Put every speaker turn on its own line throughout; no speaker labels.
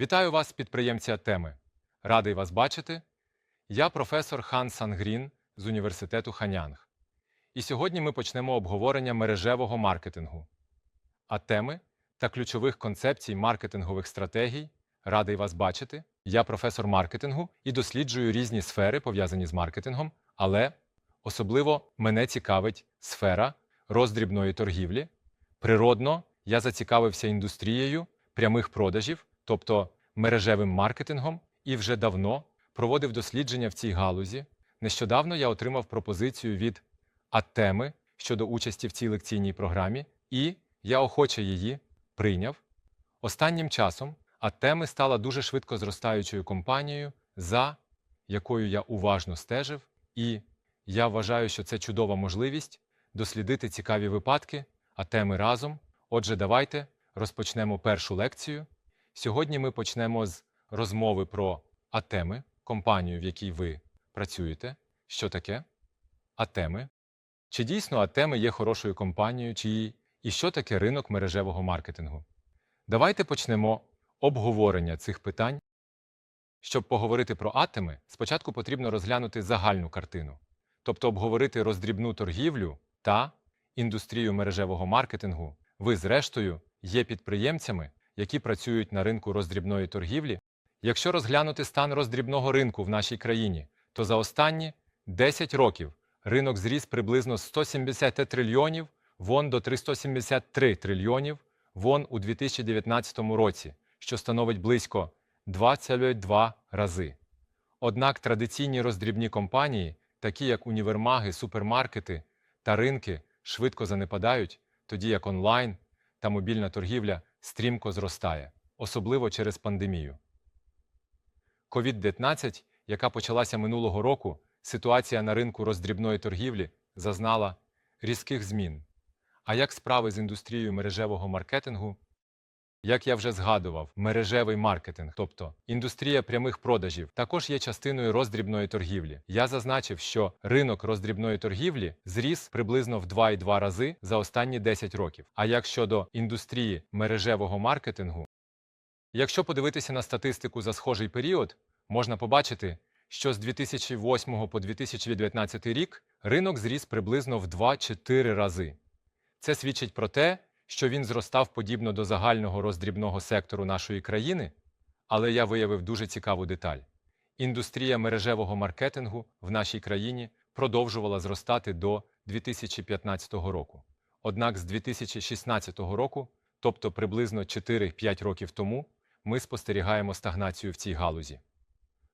Вітаю вас, підприємці Атеми. Радий вас бачити. Я професор Хан Сангрін з університету Ханянг. І сьогодні ми почнемо обговорення мережевого маркетингу, атеми та ключових концепцій маркетингових стратегій. Радий вас бачити. Я професор маркетингу і досліджую різні сфери, пов'язані з маркетингом, але особливо мене цікавить сфера роздрібної торгівлі. Природно, я зацікавився індустрією прямих продажів, тобто мережевим маркетингом, і вже давно проводив дослідження в цій галузі. Нещодавно я отримав пропозицію від Атеми щодо участі в цій лекційній програмі, і я охоче її прийняв. Останнім часом Атеми стала дуже швидко зростаючою компанією, за якою я уважно стежив, і я вважаю, що це чудова можливість дослідити цікаві випадки Атеми разом. Отже, давайте розпочнемо першу лекцію. Сьогодні ми почнемо з розмови про Атеми, компанію, в якій ви працюєте. Що таке Атеми? Чи дійсно Атеми є хорошою компанією, чи і що таке ринок мережевого маркетингу? Давайте почнемо обговорення цих питань. Щоб поговорити про атеми, спочатку потрібно розглянути загальну картину, тобто обговорити роздрібну торгівлю та індустрію мережевого маркетингу. Ви, зрештою, є підприємцями, які працюють на ринку роздрібної торгівлі. Якщо розглянути стан роздрібного ринку в нашій країні, то за останні 10 років ринок зріс приблизно з 170 трильйонів вон до 373 трильйонів вон у 2019 році, що становить близько 2,2 рази. Однак традиційні роздрібні компанії, такі як універмаги, супермаркети та ринки, швидко занепадають, тоді як онлайн та мобільна торгівля стрімко зростає, особливо через пандемію. COVID-19, яка почалася минулого року, ситуація на ринку роздрібної торгівлі зазнала різких змін. А як справи з індустрією мережевого маркетингу? Як я вже згадував, мережевий маркетинг, тобто індустрія прямих продажів, також є частиною роздрібної торгівлі. Я зазначив, що ринок роздрібної торгівлі зріс приблизно в 2,2 рази за останні 10 років. А як щодо індустрії мережевого маркетингу, якщо подивитися на статистику за схожий період, можна побачити, що з 2008 по 2019 рік ринок зріс приблизно в 2-4 рази. Це свідчить про те, що він зростав подібно до загального роздрібного сектору нашої країни, але я виявив дуже цікаву деталь. Індустрія мережевого маркетингу в нашій країні продовжувала зростати до 2015 року. Однак з 2016 року, тобто приблизно 4-5 років тому, ми спостерігаємо стагнацію в цій галузі.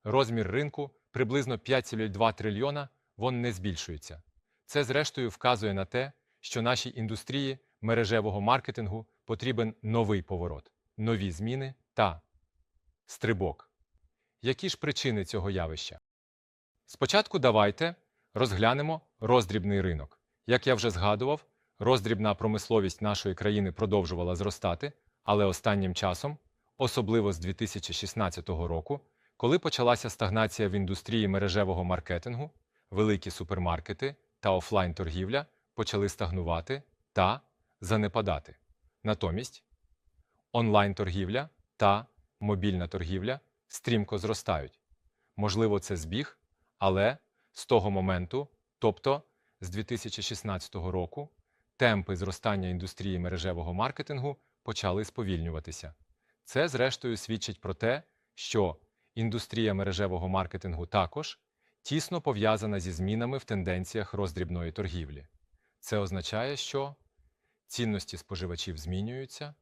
Розмір ринку приблизно 5,2 трильйона, вон не збільшується. Це, зрештою, вказує на те, що нашій індустрії мережевого маркетингу потрібен новий поворот, нові зміни та стрибок. Які ж причини цього явища? Спочатку давайте розглянемо роздрібний ринок. Як я вже згадував, роздрібна промисловість нашої країни продовжувала зростати, але останнім часом, особливо з 2016 року, коли почалася стагнація в індустрії мережевого маркетингу, великі супермаркети та офлайн-торгівля почали стагнувати та занепадати. Натомість онлайн-торгівля та мобільна торгівля стрімко зростають. Можливо, це збіг, але з того моменту, тобто з 2016 року, темпи зростання індустрії мережевого маркетингу почали сповільнюватися. Це, зрештою, свідчить про те, що індустрія мережевого маркетингу також тісно пов'язана зі змінами в тенденціях роздрібної торгівлі. Це означає, що цінності споживачів змінюються,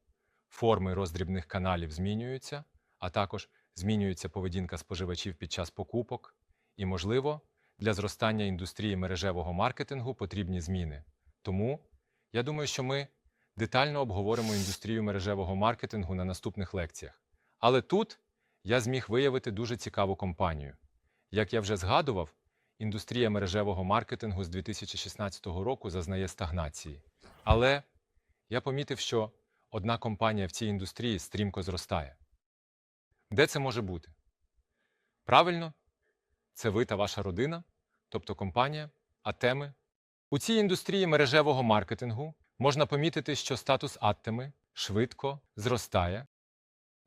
форми роздрібних каналів змінюються, а також змінюється поведінка споживачів під час покупок, і, можливо, для зростання індустрії мережевого маркетингу потрібні зміни. Тому я думаю, що ми детально обговоримо індустрію мережевого маркетингу на наступних лекціях. Але тут я зміг виявити дуже цікаву компанію. Як я вже згадував, індустрія мережевого маркетингу з 2016 року зазнає стагнації. Але я помітив, що одна компанія в цій індустрії стрімко зростає. Де це може бути? Правильно, це ви та ваша родина, тобто компанія, Атеми. У цій індустрії мережевого маркетингу можна помітити, що статус Аттеми швидко зростає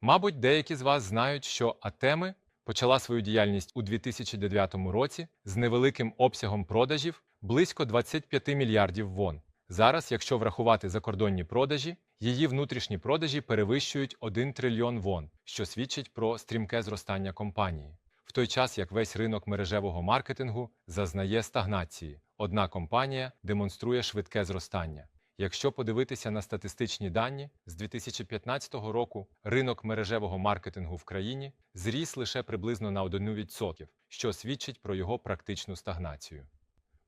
Мабуть, деякі з вас знають, що Атеми почала свою діяльність у 2009 році з невеликим обсягом продажів близько 25 мільярдів вон. Зараз, якщо врахувати закордонні продажі, її внутрішні продажі перевищують 1 трильйон вон, що свідчить про стрімке зростання компанії. В той час як весь ринок мережевого маркетингу зазнає стагнації, одна компанія демонструє швидке зростання. Якщо подивитися на статистичні дані, з 2015 року ринок мережевого маркетингу в країні зріс лише приблизно на 1%, що свідчить про його практичну стагнацію.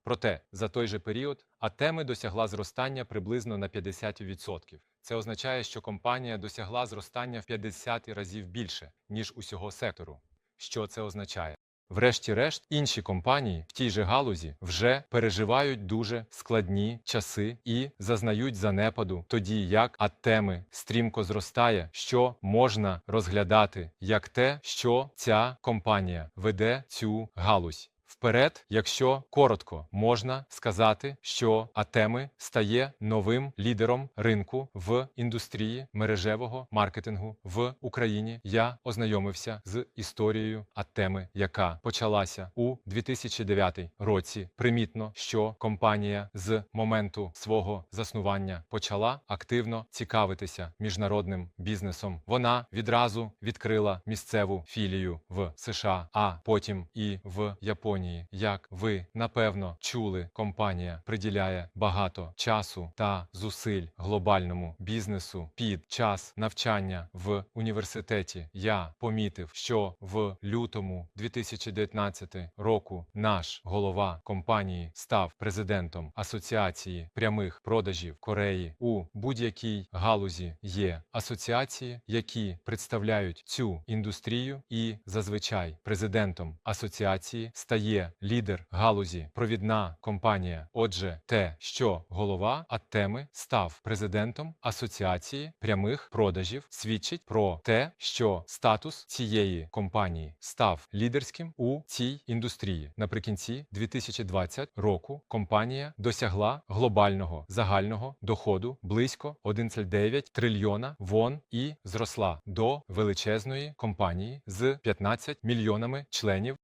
Проте за той же період Атеми досягла зростання приблизно на 50%. Це означає, що компанія досягла зростання в 50 разів більше, ніж усього сектору. Що це означає? Врешті-решт, інші компанії в тій же галузі вже переживають дуже складні часи і зазнають занепаду, тоді як Атеми стрімко зростає, що можна розглядати як те, що ця компанія веде цю галузь. Вперед, якщо коротко, можна сказати, що Атеми стає новим лідером ринку в індустрії мережевого маркетингу в Україні. Я ознайомився з історією Атеми, яка почалася у 2009 році. Примітно, що компанія з моменту свого заснування почала активно цікавитися міжнародним бізнесом. Вона відразу відкрила місцеву філію в США, а потім і в Японії. Як ви напевно чули, компанія приділяє багато часу та зусиль глобальному бізнесу під час навчання в університеті. Я помітив, що в лютому 2019 року наш голова компанії став президентом Асоціації прямих продажів Кореї у будь-якій галузі є асоціації, які представляють цю індустрію, і зазвичай президентом асоціації стає лідер галузі, провідна компанія. Отже, те, що голова Аттеми став президентом асоціації прямих продажів, свідчить про те, що статус цієї компанії став лідерським у цій індустрії. Наприкінці 2020 року компанія досягла глобального загального доходу близько 1,9 трильйона вон і зросла до величезної компанії з 15 мільйонами членів.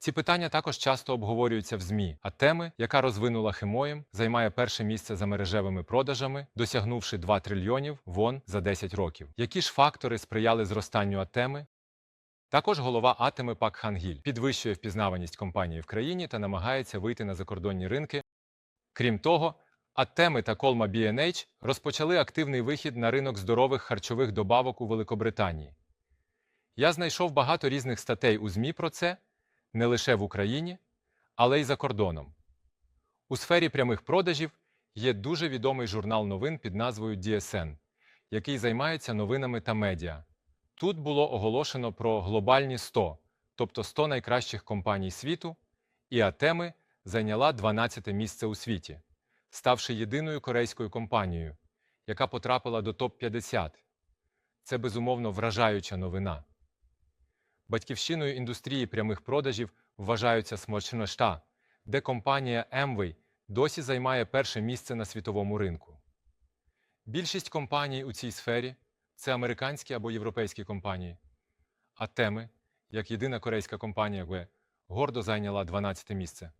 Ці питання також часто обговорюються в ЗМІ, а теми, яка розвинула Хемоєм, займає перше місце за мережевими продажами, досягнувши 2 трильйонів вон за 10 років. Які ж фактори сприяли зростанню Атеми? Також голова Атеми Пак Хангіль підвищує впізнаваність компанії в країні та намагається вийти на закордонні ринки. Крім того, Атеми та Колма B&H розпочали активний вихід на ринок здорових харчових добавок у Великобританії. Я знайшов багато різних статей у ЗМІ про це не лише в Україні, але й за кордоном. У сфері прямих продажів є дуже відомий журнал новин під назвою DSN, який займається новинами та медіа. Тут було оголошено про глобальні 100, тобто 100 найкращих компаній світу, і Атеми зайняла 12 місце у світі, ставши єдиною корейською компанією, яка потрапила до топ-50. Це безумовно вражаюча новина. Батьківщиною індустрії прямих продажів вважаються Смачношта, де компанія Amway досі займає перше місце на світовому ринку. Більшість компаній у цій сфері це американські або європейські компанії, а теми, як єдина корейська компанія гордо зайняла 12 місце.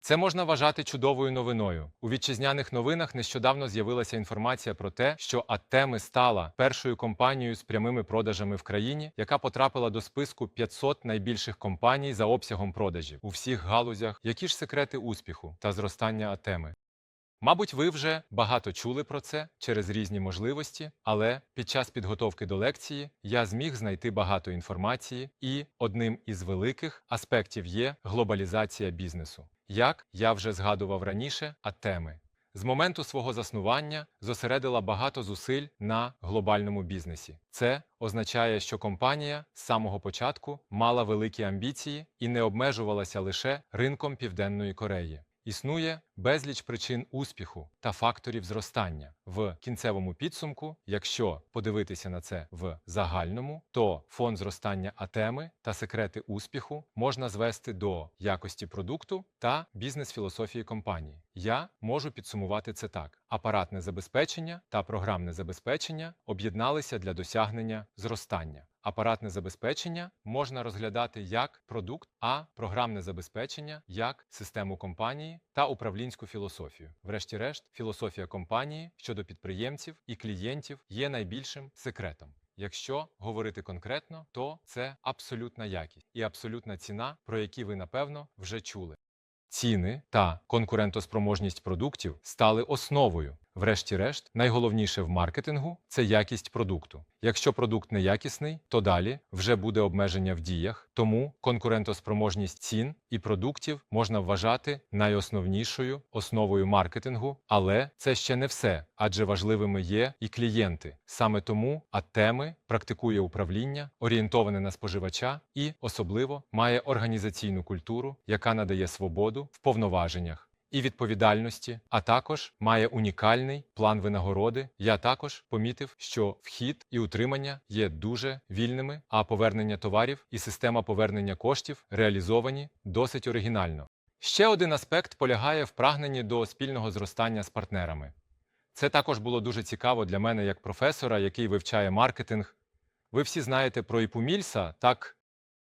Це можна вважати чудовою новиною. У вітчизняних новинах нещодавно з'явилася інформація про те, що Атеми стала першою компанією з прямими продажами в країні, яка потрапила до списку 500 найбільших компаній за обсягом продажів у всіх галузях. Які ж секрети успіху та зростання Атеми? Мабуть, ви вже багато чули про це через різні можливості, але під час підготовки до лекції я зміг знайти багато інформації, і одним із великих аспектів є глобалізація бізнесу. Як я вже згадував раніше, Атеми з моменту свого заснування зосередила багато зусиль на глобальному бізнесі. Це означає, що компанія з самого початку мала великі амбіції і не обмежувалася лише ринком Південної Кореї. Існує безліч причин успіху та факторів зростання. В кінцевому підсумку, якщо подивитися на це в загальному, то фон зростання атеми та секрети успіху можна звести до якості продукту та бізнес-філософії компанії. Я можу підсумувати це так: апаратне забезпечення та програмне забезпечення об'єдналися для досягнення зростання. Апаратне забезпечення можна розглядати як продукт, а програмне забезпечення як систему компанії та управлінську філософію. Врешті-решт, філософія компанії щодо підприємців і клієнтів є найбільшим секретом. Якщо говорити конкретно, то це абсолютна якість і абсолютна ціна, про які ви напевно вже чули. Ціни та конкурентоспроможність продуктів стали основою. Врешті-решт, найголовніше в маркетингу це якість продукту. Якщо продукт неякісний, то далі вже буде обмеження в діях, тому конкурентоспроможність цін і продуктів можна вважати найосновнішою основою маркетингу, але це ще не все, адже важливими є і клієнти. Саме тому Атеми практикує управління, орієнтоване на споживача і особливо має організаційну культуру, яка надає свободу в повноваженнях і відповідальності, а також має унікальний план винагороди. Я також помітив, що вхід і утримання є дуже вільними, а повернення товарів і система повернення коштів реалізовані досить оригінально. Ще один аспект полягає в прагненні до спільного зростання з партнерами. Це також було дуже цікаво для мене як професора, який вивчає маркетинг. Ви всі знаєте про Іпу Мільса, так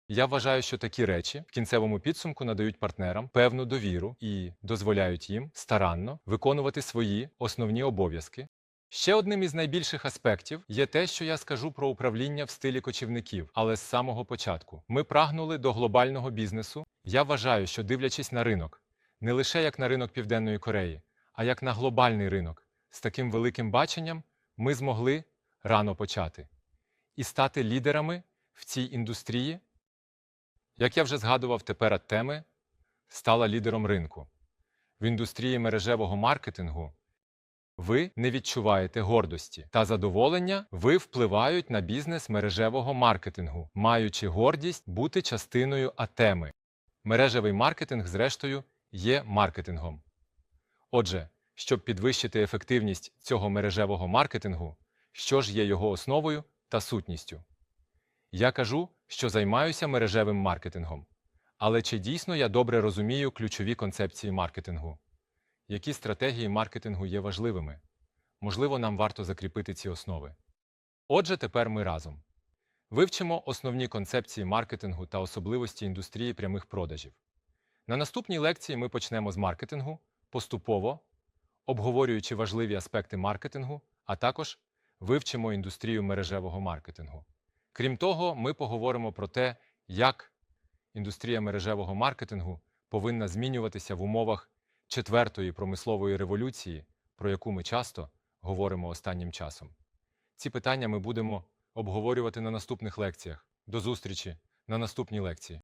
я вважаю, що такі речі в кінцевому підсумку надають партнерам певну довіру і дозволяють їм старанно виконувати свої основні обов'язки. Ще одним із найбільших аспектів є те, що я скажу про управління в стилі кочівників, але з самого початку. Ми прагнули до глобального бізнесу. Я вважаю, що дивлячись на ринок, не лише як на ринок Південної Кореї, а як на глобальний ринок, з таким великим баченням ми змогли рано почати і стати лідерами в цій індустрії. Як я вже згадував, тепер теми стала лідером ринку. В індустрії мережевого маркетингу ви не відчуваєте гордості та задоволення, ви впливають на бізнес мережевого маркетингу, маючи гордість бути частиною атеми. Мережевий маркетинг, зрештою, є маркетингом. Отже, щоб підвищити ефективність цього мережевого маркетингу, що ж є його основою та сутністю? Я кажу, що займаюся мережевим маркетингом. Але чи дійсно я добре розумію ключові концепції маркетингу? Які стратегії маркетингу є важливими? Можливо, нам варто закріпити ці основи. Отже, тепер ми разом вивчимо основні концепції маркетингу та особливості індустрії прямих продажів. На наступній лекції ми почнемо з маркетингу поступово, обговорюючи важливі аспекти маркетингу, а також вивчимо індустрію мережевого маркетингу. Крім того, ми поговоримо про те, як індустрія мережевого маркетингу повинна змінюватися в умовах четвертої промислової революції, про яку ми часто говоримо останнім часом. Ці питання ми будемо обговорювати на наступних лекціях. До зустрічі на наступній лекції.